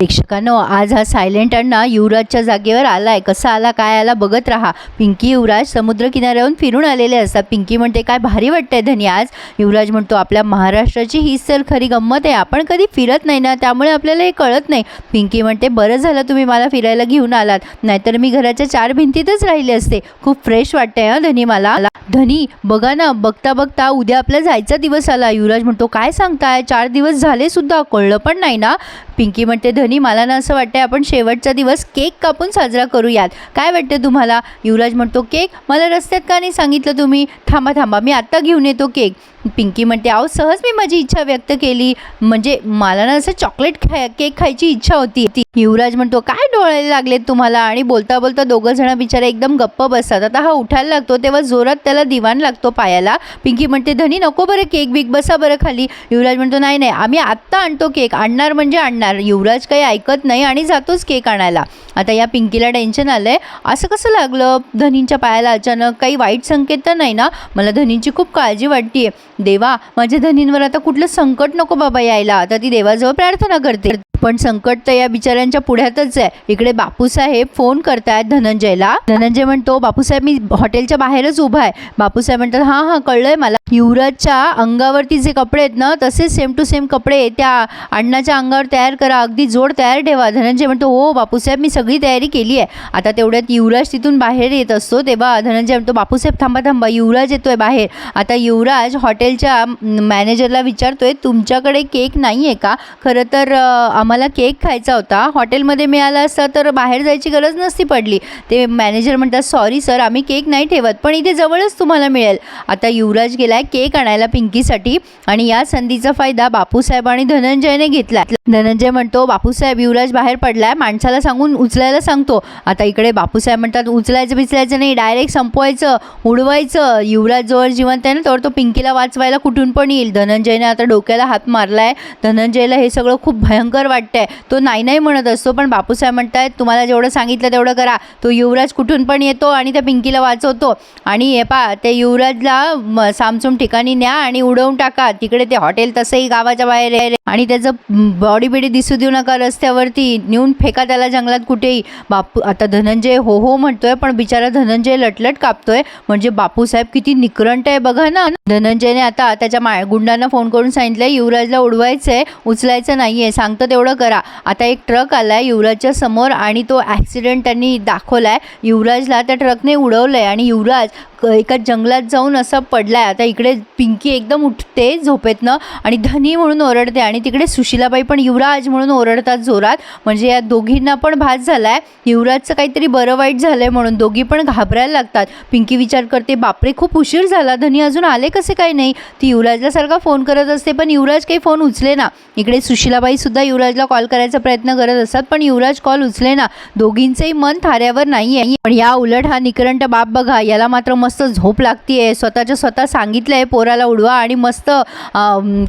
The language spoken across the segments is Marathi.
प्रेक्षकांनो आज हा सायलेंट अण्णा युवराजच्या जागेवर आलाय. कसा आला काय आला बघत राहा. पिंकी युवराज समुद्र किनाऱ्याहून फिरून आलेले असतात. पिंकी म्हणते काय भारी वाटतंय धनी आज. युवराज म्हणतो आपल्या महाराष्ट्राची हीच तर खरी गंमत आहे. आपण कधी फिरत नाही ना त्यामुळे आपल्याला हे कळत नाही. पिंकी म्हणते बरं झालं तुम्ही मला फिरायला घेऊन आलात. नाहीतर मी घराच्या चार भिंतीतच राहिले असते. खूप फ्रेश वाटतंय हा धनी मला. धनी बघा ना बघता बघता उद्या आपला जायचा दिवस आला. युवराज म्हणतो काय सांगताय? चार दिवस झाले सुद्धा कळलं पण नाही ना. पिंकी म्हणते धनी मला ना असं वाटतंय आपण शेवटचा दिवस केक कापून साजरा करूयात. काय वाटतं तुम्हाला? युवराज म्हणतो केक? मला रस्त्यात का नाही सांगितलं तुम्ही? थांबा थांबा मी आत्ता घेऊन येतो केक. पिंकी म्हणते अहो सहज मी माझी इच्छा व्यक्त केली. म्हणजे मला ना असं चॉकलेट खाय केक खायची इच्छा होती. ती युवराज म्हणतो काय डोळे लागलेत तुम्हाला? आणि बोलता बोलता दोघं जण बिचारे एकदम गप्प बसतात. आता हा उठायला लागतो तेव्हा जोरात त्याला दिवाण लागतो पायाला. पिंकी म्हणते धनी नको बरं केक बिक बसा बरं खाली. युवराज म्हणतो नाही नाही आम्ही आत्ता आणतो केक. आणणार म्हणजे आणणार. युवराज काही ऐकत नाही आणि जातोच केक आणायला. आता या पिंकीला टेन्शन आलंय. असं कसं लागलं धनींच्या पायाला? अचानक काही वाईट संकेत तर नाही ना? मला धनींची खूप काळजी वाटते देवा माझ्या धनींवर आता कुठलं संकट नको बाबा यायला. आता ती देवाजवळ प्रार्थना करते. पण संकट तर या बिचाऱ्यांच्या पुढ्यातच आहे. इकडे बापूसाहेब फोन करतायत धनंजयला. धनंजय म्हणतो बापूसाहेब मी हॉटेलच्या बाहेरच उभा आहे. बापूसाहेब म्हणतात हां हां कळलंय मला. युवराजच्या अंगावरती जे कपडे आहेत ना तसेच सेम टू सेम कपडे त्या अण्णाच्या अंगावर तयार करा. अगदी जोड तयार ठेवा. धनंजय म्हणतो हो बापूसाहेब मी सगळी तयारी केली आहे. आता तेवढ्यात युवराज तिथून बाहेर येत असतो. तेव्हा धनंजय म्हणतो बापूसाहेब थांबा थांबा. युवराज येतोय बाहेर. आता युवराज हॉटेलच्या मॅनेजरला विचारतोय तुमच्याकडे केक नाही आहे का? खरं तर आम्हाला केक खायचा होता. हॉटेलमध्ये मिळाला असता तर बाहेर जायची गरज नसती पडली. ते मॅनेजर म्हणतात सॉरी सर आम्ही केक नाही ठेवत पण इथे जवळच तुम्हाला मिळेल. आता युवराज गेलाय केक आणायला पिंकीसाठी. आणि या संधीचा फायदा बापूसाहेब आणि धनंजयने घेतला धनंजय म्हणतो बापूसाहेब युवराज बाहेर पडलाय. माणसाला सांगून उचलायला सांगतो. आता इकडे बापूसाहेब म्हणतात उचलायचं बिचलायचं नाही. डायरेक्ट संपवायचं उडवायचं. युवराज जवळ जिवंत आहे ना तर तो पिंकीला वाचवायला कुठून पण येईल. धनंजयने आता डोक्याला हात मारलाय. धनंजयला हे सगळं खूप भयंकर वाटतंय. तो नाही नाही म्हणत असतो पण बापूसाहेब म्हणतायत तुम्हाला जेवढं सांगितलं तेवढं करा. तो युवराज कुठून पण येतो आणि त्या पिंकीला वाचवतो. आणि हे पा ते युवराजला सामचून सामसूम ठिकाणी न्या आणि उडवून टाका. तिकडे ते हॉटेल तसंही गावाच्या बाहेर आहे. आणि त्याचं बॉडी बिडी दिसू देऊ नका रस्त्यावरती. नेऊन फेका त्याला जंगलात कुठेही. बापू आता धनंजय हो हो म्हणतोय पण बिचारा धनंजय लटलट कापतोय. म्हणजे बापूसाहेब किती निकरंट आहे बघा ना. धनंजयने आता त्याच्या मा गुंडांना फोन करून सांगितलं युवराजला उडवायचंय उचलायचं नाहीये. सांगतो तेवढं करा. आता एक ट्रक आलाय युवराजच्या समोर आणि तो ॲक्सिडेंट त्यांनी दाखवलाय. युवराजला त्या ट्रकने उडवलंय आणि युवराज एका जंगलात जाऊन असा पडलाय. आता इकडे पिंकी एकदम उठते झोपेतनं आणि धनी म्हणून ओरडते आणि तिकडे सुशिलाबाई पण युवराज म्हणून ओरडतात जोरात. म्हणजे या दोघींना पण भास झालाय. युवराजचं काहीतरी बरं वाईट झालंय म्हणून दोघी पण घाबरायला लागतात. पिंकी विचार करते बापरे खूप उशीर झाला. धनी अजून आले कसे काही नाही? ती युवराजला सारखा फोन करत असते पण युवराज काही फोन उचले ना. इकडे सुशिलाबाई सुद्धा युवराजला कॉल करायचा प्रयत्न करत असतात पण युवराज कॉल उचले ना. दोघींचंही मन थाऱ्यावर नाही आहे पण या उलट हा निकरंट बाप बघा. याला मात्र मस्त मस्त झोप लागतीये. स्वतःच्या स्वतः सांगितलं आहे पोराला उडवा आणि मस्त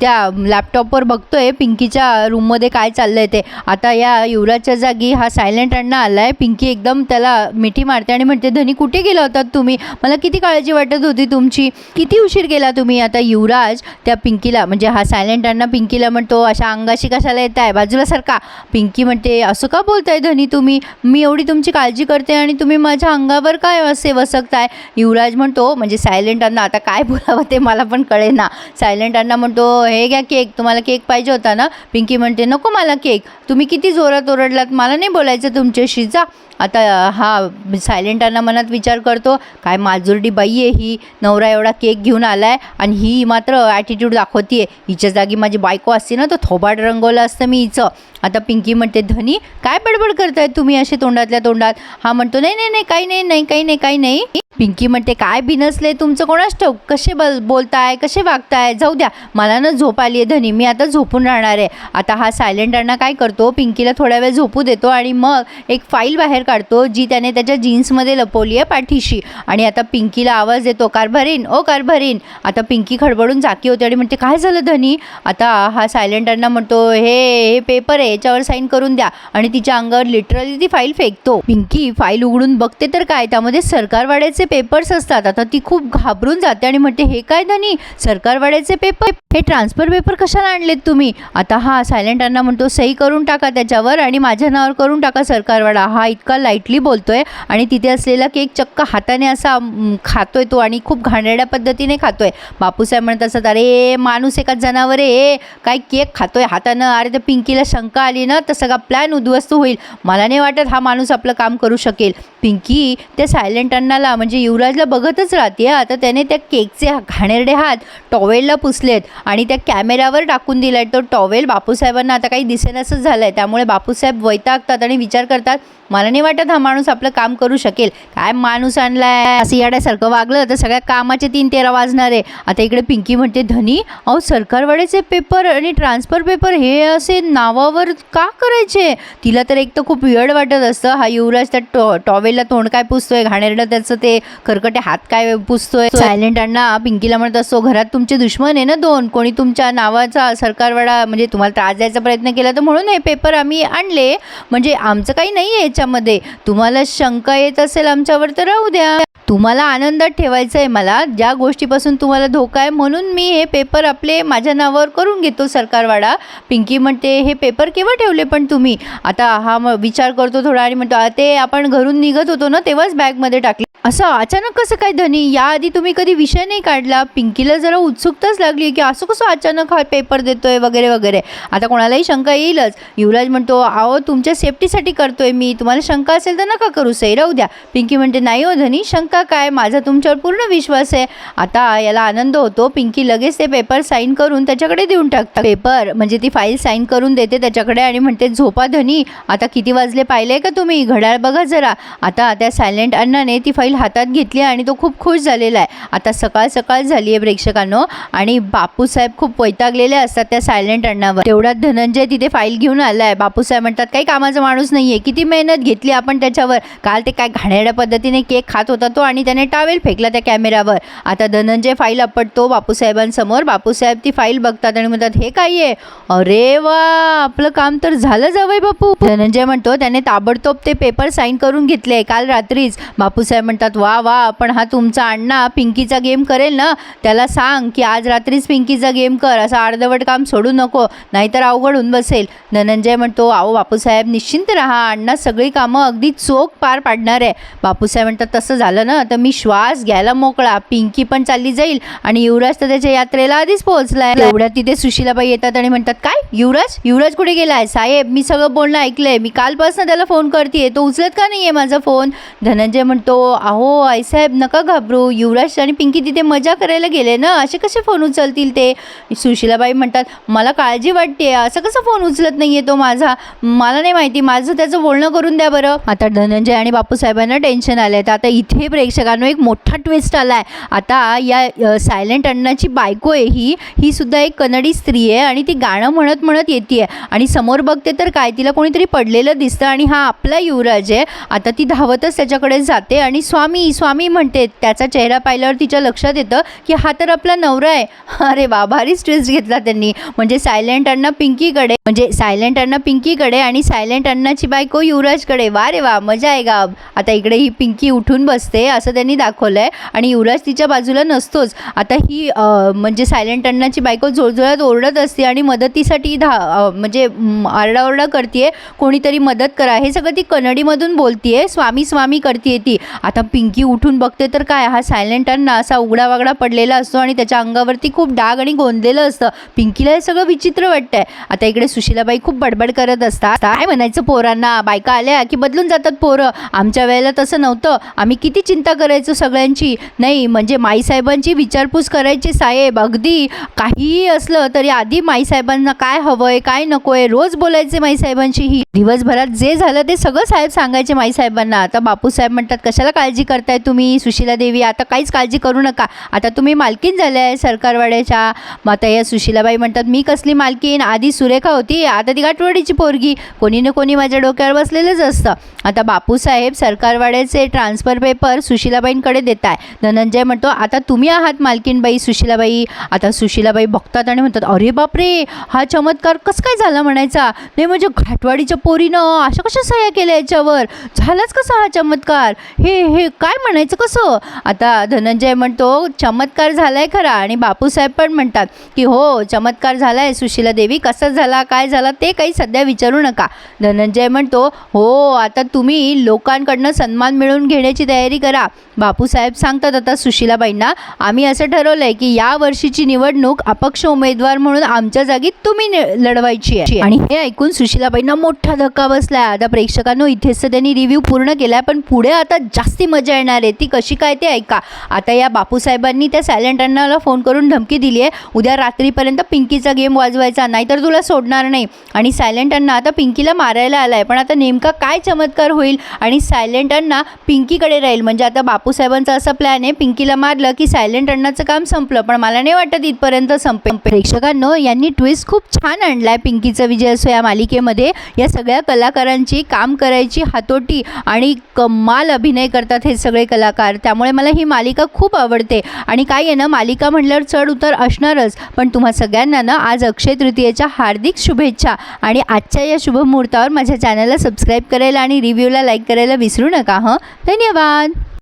त्या लॅपटॉपवर बघतो आहे पिंकीच्या रूममध्ये काय चाललं आहे ते. आता या युवराजच्या जागी हा सायलेंट अण्णा आहे पिंकी एकदम त्याला मिठी मारते आणि म्हणते धनी कुठे गेला होतात तुम्ही? मला किती काळजी वाटत होती तुमची. किती उशीर गेला तुम्ही? आता युवराज त्या पिंकीला म्हणजे हा सायलेंट अण्णा पिंकीला म्हणतो अशा अंगाशी कशाला येत आहे बाजूला सारखा पिंकी म्हणते असं का बोलताय धनी तुम्ही? मी एवढी तुमची काळजी करते आणि तुम्ही माझ्या अंगावर काय असे वसकताय? युवराज म्हणतो म्हणजे सायलेंट आता काय बोलावं ते मला पण कळेना. सायलेंट अण्णा म्हणतो हे घ्या केक तुम्हाला केक पाहिजे होता ना? पिंकी म्हणते नको मला केक तुम्ही किती जोरात ओरडलात मला नाही बोलायचं तुमच्याशी जा. आता हा सायलेंट अण्णा मनात विचार करतो काय माजुरडी बाई आहे ही नवरा एवढा केक घेऊन आलाय आणि ही मात्र ॲटिट्यूड दाखवते हिच्या जागी माझी बायको असते ना तर थोबाड रंगवलं असतं मी हिचं. आता पिंकी म्हणते धनी काय बडबड करताय तुम्ही असे तोंडातल्या तोंडात? हा म्हणतो नाही नाही नाही काही नाही नाही काही नाही काही नाही. पिंकी म्हणते काय बिनसले तुमचं कोणाच ठाऊक? कसे बल बोलताय कसे वागताय? जाऊ द्या मला ना झोप आली आहे धनी मी आता झोपून राहणार आहे. आता हा सायलेंट अण्णा काय करतो पिंकीला थोड्या वेळ झोपू देतो आणि मग एक फाईल बाहेर काढतो जी त्याने त्याच्या जीन्समध्ये लपवली आहे पाठीशी. आणि आता पिंकीला आवाज येतो कारभारीन ओ कारभारीन. आता पिंकी खडबडून जाकी होते आणि म्हणते काय झालं धनी? आता हा सायलेंट अण्णा म्हणतो हे हे पेपर आहे याच्यावर साईन करून द्या. आणि तिच्या अंगावर लिटरली ती फाईल फेकतो. पिंकी फाईल उघडून बघते तर काय? त्यामध्ये सरकारवाड्याचे पेपर्स असतात. आता ती खूप घाबरून जाते आणि म्हणते हे काय धनी? सरकारवाड्याचे पेपर हे ट्रान्सफर पेपर कशाला आणलेत तुम्ही? आता हा सायलेंट अण्णा म्हणतो सही करून टाका त्याच्यावर आणि माझ्या नावावर करून टाका सरकारवाडा. हा इतका लाईटली बोलतोय आणि तिथे असलेला केक चक्क हाताने असा खातोय तो आणि खूप घाणेरड्या पद्धतीने खातोय. बापूसाहेब म्हणत असतात अरे माणूस एकाच जनावर आहे काय केक खातोय हातानं? अरे तर पिंकीला शंका आली ना तर सगळा प्लॅन उद्ध्वस्त होईल. मला नाही वाटत हा माणूस आपलं काम करू शकेल. पिंकी त्या सायलेंट अण्णाला म्हणजे युवराजला बघतच राहते आता त्याने त्या केकचे घाणेरडे हात टॉवेलला पुसलेत आणि त्या कॅमेऱ्यावर टाकून दिला तो टॉवेल बापूसाहेबांना आता काही दिसेनासंच झालं आहे त्यामुळे बापूसाहेब वैतागतात आणि विचार करतात मला नाही वाटत हा माणूस आपलं काम करू शकेल. काय माणूस आणलाय? असं याड्यासारखं वागलं तर सगळ्या कामाचे तीन तेरा वाजणार आहे. आता इकडे पिंकी म्हणते धनी अहो सरकारवाड्याचे पेपर आणि ट्रान्सफर पेपर हे असे नावावर का करायचे? तिला तर एक तर खूप वियड वाटत असतं. हा युवराज त्या टॉ टॉवेलला तोंड काय पुसतोय? घाणेरडं त्याचं ते करकटे हात काय पुसतोय? सायलेंट अण्णा पिंकीला म्हणत असतो घरात तुमचे दुश्मन आहे ना दोन? कोणी तुमच्या नावाचा सरकारवाडा म्हणजे तुम्हाला त्रास द्यायचा प्रयत्न केला तर म्हणून हे पेपर आम्ही आणले. म्हणजे आमचं काही नाही आहे याच्यामध्ये. तुम्हाला शंका येत असेल आमच्यावर तर राहू द्या. तुम्हाला आनंदात ठेवायचं आहे मला ज्या गोष्टीपासून तुम्हाला धोका आहे म्हणून मी हे पेपर आपले माझ्या नावावर करून घेतो सरकारवाडा. पिंकी म्हणते हे पेपर केव्हा ठेवले पण तुम्ही? आता हा म विचार करतो थोडा आणि म्हणतो ते आपण घरून निघत होतो ना तेव्हाच बॅगमध्ये टाकले. असं अचानक कसं काय धनी याआधी तुम्ही कधी विषय नाही काढला? पिंकीला जरा उत्सुकताच लागली की असं कसं अचानक हा पेपर देतोय वगैरे वगैरे. आता कोणालाही शंका येईलच. युवराज म्हणतो अहो तुमच्या सेफ्टीसाठी करतोय मी. तुम्हाला शंका असेल तर नका करू सही राहू द्या. पिंकी म्हणते नाही हो धनी शंका काय? माझा तुमच्यावर पूर्ण विश्वास आहे. आता याला आनंद होतो. पिंकी लगेच ते पेपर साईन करून त्याच्याकडे देऊन टाकतात. पेपर म्हणजे ती फाईल साईन करून देते त्याच्याकडे आणि म्हणते झोपा धनी आता किती वाजले पाहिले का तुम्ही? घड्याळ बघा जरा. आता त्या सायलेंट अण्णाने ती फाईल हातात घेतली आणि तो खूप खुश झालेला आहे. आता सकाळ सकाळ झाली आहे प्रेक्षकांनो. आणि बापूसाहेब खूप वैतागलेले असतात त्या सायलेंट अण्णावर तेवढ्यात धनंजय तिथे फाईल घेऊन आलाय. बापूसाहेब म्हणतात काही कामाचा माणूस नाहीये. किती मेहनत घेतली आपण त्याच्यावर. काल ते काय घाणेरड्या पद्धतीने केक खात होता तो आणि त्याने टावेल फेकला त्या कॅमेऱ्यावर आता धनंजय फाईल आपटतो बापूसाहेबांसमोर बापूसाहेब ती फाईल बघतात आणि म्हणतात हे काय आहे अरे वा! आपलं काम तर झालं जावय बापू. धनंजय म्हणतो त्याने ताबडतोब ते पेपर साईन करून घेतले. काल रात्रीच. बापूसाहेब म्हणतात वा वा पण हा तुमचा अण्णा पिंकीचा गेम करेल ना? त्याला सांग की आज रात्रीच पिंकीचा गेम कर असं अर्धवट काम सोडू नको नाहीतर अवघड होऊन बसेल. धनंजय म्हणतो आहो बापूसाहेब निश्चिंत राहा अण्णा सगळी कामं अगदी चोख पार पाडणार आहे. बापूसाहेब म्हणतात तसं झालं ना तर मी श्वास घ्यायला मोकळा पिंकी पण चालली जाईल आणि युवराज तर त्याच्या यात्रेला आधीच पोहोचलाय एवढ्यात तिथे सुशीलाबाई येतात आणि म्हणतात काय? युवराज? युवराज कुठे गेलाय? साहेब मी सगळं बोलणं ऐकलंय मी कालपासून त्याला फोन करते तो उचलत का नाहीये माझा फोन? धनंजय म्हणतो अहो आईसाहेब नका घाबरू. युवराज आणि पिंकी तिथे मजा करायला गेले ना? असे कसे फोन उचलतील ते? सुशीलाबाई म्हणतात मला काळजी वाटते. असं कसं फोन उचलत नाहीये तो माझा? मला नाही माहिती. माझं त्याचं बोलणं करून द्या बरं. आता धनंजय आणि बापूसाहेबांना टेन्शन आलंय. तर आता इथे प्रेक्षकांनो एक मोठा ट्विस्ट आला आहे आता या सायलेंट अण्णाची बायको आहे ही. ही सुद्धा एक कन्नडी स्त्री आहे आणि ती गाणं म्हणत म्हणत येते आणि समोर बघते तर काय तिला कोणीतरी पडलेलं दिसतं आणि हा आपला युवराज आहे. आता ती धावतच त्याच्याकडे जाते आणि स्वामी स्वामी म्हणते त्याचा चेहरा पाहिल्यावर तिच्या लक्षात येतं की हा तर आपला नवरा आहे. अरे वा भारी स्ट्रेस घेतला त्यांनी. म्हणजे सायलेंट अण्णा पिंकीकडे म्हणजे सायलेंट अण्णा पिंकीकडे आणि सायलेंट अण्णाची बायको युवराजकडे. वा रे वा मजा आहे गा आता इकडे ही पिंकी उठून बसते असं त्यांनी दाखवलंय. आणि युवराज तिच्या बाजूला नसतोच. आता ही म्हणजे सायलेंट अण्णाची बायको जोळजोळ्यात ओरडत असते आणि मदतीसाठी धा म्हणजे आरडाओरडा करते कोणीतरी मदत करा. हे सगळं ती कन्नडीमधून बोलतीये. स्वामी स्वामी करते ती. आता पिंकी उठून बघते तर काय हा सायलेंट अण्णा असा उघडावागडा पडलेला असतो आणि त्याच्या अंगावरती खूप डाग आणि गोंदलेलं असतं. पिंकीला हे सगळं विचित्र वाटतंय. आता इकडे सुशीलाबाई खूप बडबड करत असतात. काय म्हणायचं पोरांना? बायका आल्या की बदलून जातात पोरं. आमच्या वेळेला तसं नव्हतं. आम्ही किती चिंता करायचो सगळ्यांची. नाही म्हणजे माईसाहेबांची विचारपूस करायची साहेब. अगदी काहीही असलं तरी आधी माईसाहेबांना काय हवंय काय नकोय रोज बोलायचे माईसाहेबांशी. ही दिवसभरात जे झालं ते सगळं साहेब सांगायचे माईसाहेबांना. आता बापूसाहेब म्हणतात कशाला काळजी काळजी करताय तुम्ही सुशीला देवी? आता काहीच काळजी करू नका. आता तुम्ही मालकीन झाल्या आहे सरकारवाड्याच्या. मग आता या सुशीलाबाई म्हणतात मी कसली मालकीन आधी सुरेखा होती आता ती गाठवडीची पोरगी. कोणी ना कोणी माझ्या डोक्यावर बसलेलंच असतं. आता बापूसाहेब सरकारवाड्याचे ट्रान्सफर पेपर सुशीलाबाईंकडे देत आहे. धनंजय म्हणतो आता तुम्ही आहात मालकीनबाई सुशीलाबाई. आता सुशीलाबाई बघतात आणि म्हणतात अरे बापरे! हा चमत्कार कसं काय झाला म्हणायचा? नाही म्हणजे घाटवाडीच्या पोरीनं अशा कशा सह्या केल्या याच्यावर? झालाच कसा हा चमत्कार? हे हे काय म्हणायचं कसं? आता धनंजय म्हणतो चमत्कार झालाय खरा. आणि बापूसाहेब पण म्हणतात की हो चमत्कार झालाय सुशीला देवी कसा झाला काय झाला ते काही सध्या विचारू नका. धनंजय म्हणतो हो आता तुम्ही लोकांकडनं सन्मान मिळवून घेण्याची तयारी करा. बापूसाहेब सांगतात आता सुशीलाबाईंना आम्ही असं ठरवलं आहे की या वर्षीची निवडणूक अपक्ष उमेदवार म्हणून आमच्या जागी तुम्ही नि- लढवायची आहे. आणि हे ऐकून सुशीलाबाईंना मोठा धक्का बसलाय. आता प्रेक्षकांनो इथेच त्यांनी रिव्ह्यू पूर्ण केलाय पण पुढे आता जास्ती मजा येणार आहे. ती कशी काय ते ऐका. आता या बापूसाहेबांनी त्या सायलेंट अण्णाला फोन करून धमकी दिली आहे. उद्या रात्रीपर्यंत पिंकीचा गेम वाजवायचा नाहीतर तुला सोडणार नाही. आणि सायलेंट अण्णा आता पिंकीला मारायला आला आहे पण आता नेमका काय चमत्कार होईल आणि सायलेंट अण्णा पिंकीकडे राहील? म्हणजे आता बापूसाहेबांचा असा प्लॅन आहे. पिंकीला मारलं की सायलेंट अण्णाचं काम संपलं. पण मला नाही वाटत इथपर्यंत संपेल. प्रेक्षकांनो यांनी ट्विस्ट खूप छान आणलाय पिंकीचा विजय असो या मालिकेमध्ये. या सगळ्या कलाकारांची काम करायची हातोटी आणि कमाल अभिनय करतात हे सगळे कलाकार. त्यामुळे मला ही मालिका खूप आवडते. आणि काय आहे ना मालिका म्हटल्यावर चढ उतर असणारच. पण तुम्हा सगळ्यांना ना आज अक्षय तृतीयेच्या हार्दिक शुभेच्छा. आणि आजच्या या शुभ मुहूर्तावर माझ्या चॅनलला सबस्क्राईब करायला आणि रिव्ह्यूला लाईक करायला विसरू नका हं? धन्यवाद!